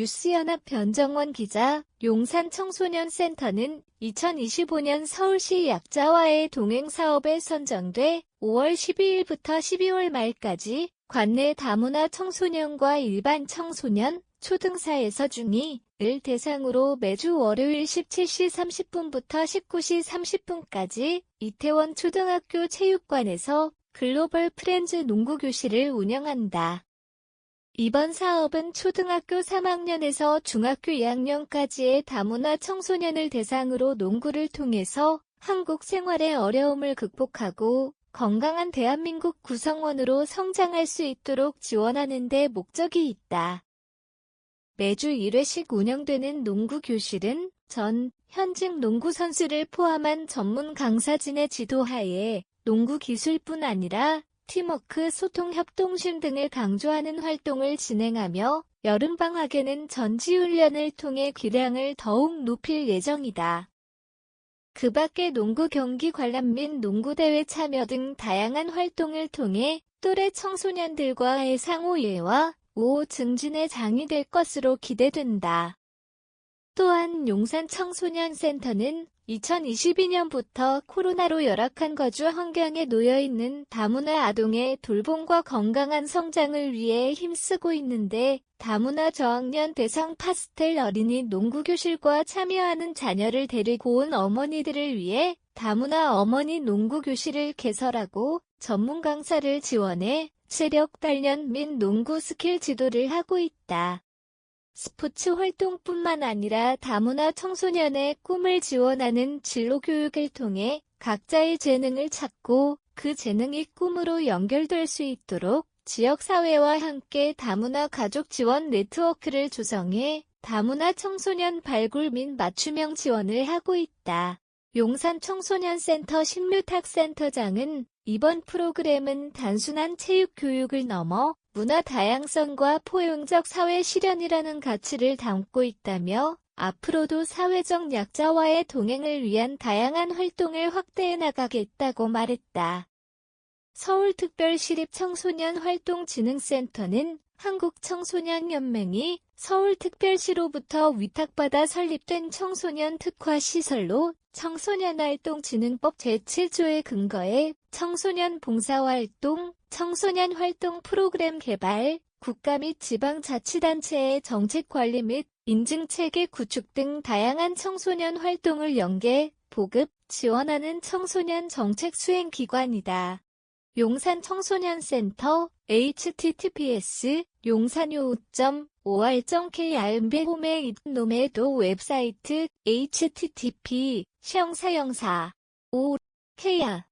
뉴스연합 변정원 기자, 용산 청소년센터는 2025년 서울시 약자와의 동행사업에 선정돼 5월 12일부터 12월 말까지 관내 다문화 청소년과 일반 청소년, 초등사에서 중이을 대상으로 매주 월요일 17시 30분부터 19시 30분까지 이태원 초등학교 체육관에서 글로벌 프렌즈 농구 교실을 운영한다. 이번 사업은 초등학교 3학년에서 중학교 2학년까지의 다문화 청소년을 대상으로 농구를 통해서 한국 생활의 어려움을 극복하고 건강한 대한민국 구성원으로 성장할 수 있도록 지원하는 데 목적이 있다. 매주 1회씩 운영되는 농구 교실은 전, 현직 농구 선수를 포함한 전문 강사진의 지도하에 농구 기술뿐 아니라 팀워크, 소통, 협동심 등을 강조하는 활동을 진행하며 여름방학에는 전지훈련을 통해 기량을 더욱 높일 예정이다. 그 밖에 농구 경기 관람 및 농구대회 참여 등 다양한 활동을 통해 또래 청소년들과의 상호 이해와 우호 증진의 장이 될 것으로 기대된다. 또한 용산 청소년센터는 2022년부터 코로나로 열악한 거주 환경에 놓여있는 다문화 아동의 돌봄과 건강한 성장을 위해 힘쓰고 있는데 다문화 저학년 대상 파스텔 어린이 농구교실과 참여하는 자녀를 데리고 온 어머니들을 위해 다문화 어머니 농구교실을 개설하고 전문 강사를 지원해 체력 단련 및 농구 스킬 지도를 하고 있다. 스포츠 활동뿐만 아니라 다문화 청소년의 꿈을 지원하는 진로 교육을 통해 각자의 재능을 찾고 그 재능이 꿈으로 연결될 수 있도록 지역사회와 함께 다문화 가족 지원 네트워크를 조성해 다문화 청소년 발굴 및 맞춤형 지원을 하고 있다. 용산 청소년센터 신묘탁센터장은 이번 프로그램은 단순한 체육 교육을 넘어 문화 다양성과 포용적 사회 실현이라는 가치를 담고 있다며 앞으로도 사회적 약자와의 동행을 위한 다양한 활동을 확대해 나가겠다고 말했다. 서울특별시립청소년활동진흥센터는 한국청소년연맹이 서울특별시로부터 위탁받아 설립된 청소년 특화 시설로 청소년활동진흥법 제7조에 근거해 청소년 봉사활동, 청소년 활동 프로그램 개발, 국가 및 지방자치단체의 정책 관리 및 인증체계 구축 등 다양한 청소년 활동을 연계, 보급, 지원하는 청소년 정책 수행 기관이다. 용산 청소년센터 https 용산요 5.5r.kr 홈에 놈의도 웹사이트 http 시영사영사 5 k야